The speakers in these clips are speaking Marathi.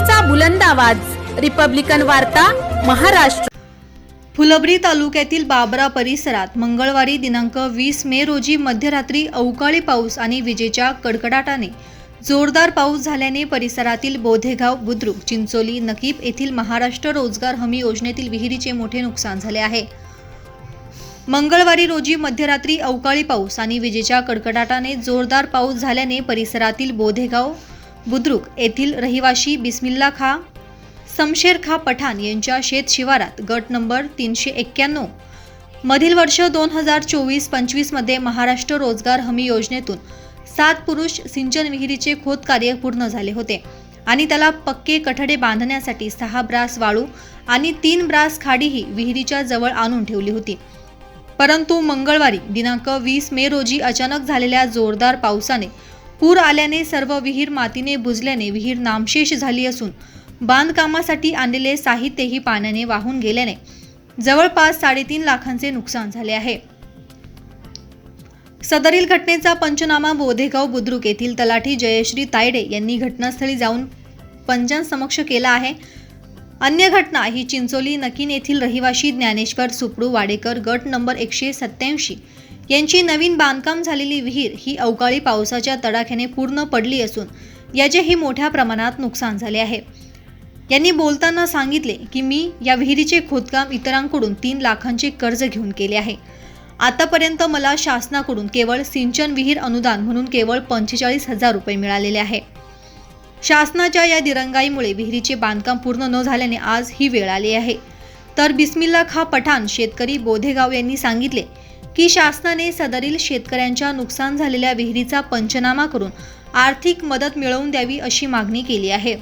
लोकशाहीचा बुलंद आवाज. रिपब्लिकन वार्ता महाराष्ट्र. फुलंब्री तालुक्यातील बाबरा परिसरात मंगळवारी दिनांक वीस मे रोजी मध्यरात्री अवकाळी पाऊस आणि विजेच्या कडकडाटाने जोरदार पाऊस झाल्याने परिसरातील बोधेगाव बुद्रुक चिंचोली नकीब येथील महाराष्ट्र रोजगार हमी योजनेतील विहिरीचे मोठे नुकसान झाले आहे. मंगळवारी रोजी मध्यरात्री अवकाळी पाऊस आणि विजेच्या कडकडाटाने जोरदार पाऊस झाल्याने परिसरातील बोधेगाव बुद्रुक येथील रहिवाशी बिस्मिल्ला खा समशेर खा पठाण यांच्या शेत शिवारात गट नंबर तीनशे एक्क्याण्णव. मधील वर्ष दोन हजार चोवीस पंचवीसमध्ये महाराष्ट्र रोजगार हमी योजनेतून सात पुरुष सिंचन विहिरीचे खोदकार्य पूर्ण झाले होते आणि त्याला पक्के कठडे बांधण्यासाठी सहा ब्रास वाळू आणि तीन ब्रास खाडीही विहिरीच्या जवळ आणून ठेवली होती. परंतु मंगळवारी दिनांक वीस मे रोजी अचानक झालेल्या जोरदार पावसाने पूर आल्याने सर्व विहीर मातीने बुजल्याने विहीर नामशेष झाली असून बांधकामासाठी आणलेले साहित्यही पाण्याने वाहून गेल्याने जवळपास साडेतीन लाखांचे नुकसान झाले आहे. सदरील घटनेचा पंचनामा बोधेगाव बुद्रुक येथील तलाठी जयश्री तायडे यांनी घटनास्थळी जाऊन पंचांसमक्ष केला आहे. अन्य घटना ही चिंचोली नकीन येथील रहिवाशी ज्ञानेश्वर सुपडू वाडेकर गट नंबर एकशे सत्याऐंशी यांची नवीन बांधकाम झालेली विहीर ही अवकाळी पावसाच्या तडाख्याने पूर्ण पडली असून याचेही मोठ्या प्रमाणात नुकसान झाले आहे. यांनी बोलताना सांगितले की मी या विहिरीचे खोदकाम इतरांकडून तीन लाखांचे कर्ज घेऊन केले आहे. आतापर्यंत मला शासनाकडून केवळ सिंचन विहीर अनुदान म्हणून केवळ पंचेचाळीस हजार रुपये मिळालेले आहे. शासनाच्या या दिरंगाईमुळे विहिरीचे बांधकाम पूर्ण न झाल्याने आज ही वेळ आली आहे. तर बिस्मिल्ला खा पठाण शेतकरी बोधेगाव यांनी सांगितले की शासनाने सदरील शेतकऱ्यांच्या नुकसान झालेल्या विहिरीचा पंचनामा करून आर्थिक मदत मिळवून द्यावी अशी मागणी केली आहे.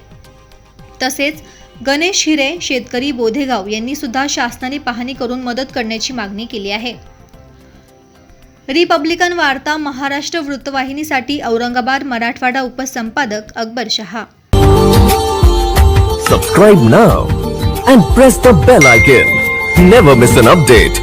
तसेच गणेश हिरे शेतकरी बोधेगाव यांनी सुद्धा शासनाने पाहणी करून मदत करण्याची मागणी केली आहे. रिपब्लिकन वार्ता महाराष्ट्र वृत्तवाहिनीसाठी Aurangabad Marathwada उपसंपादक Akbar Shah. Subscribe now and press the bell icon never miss an update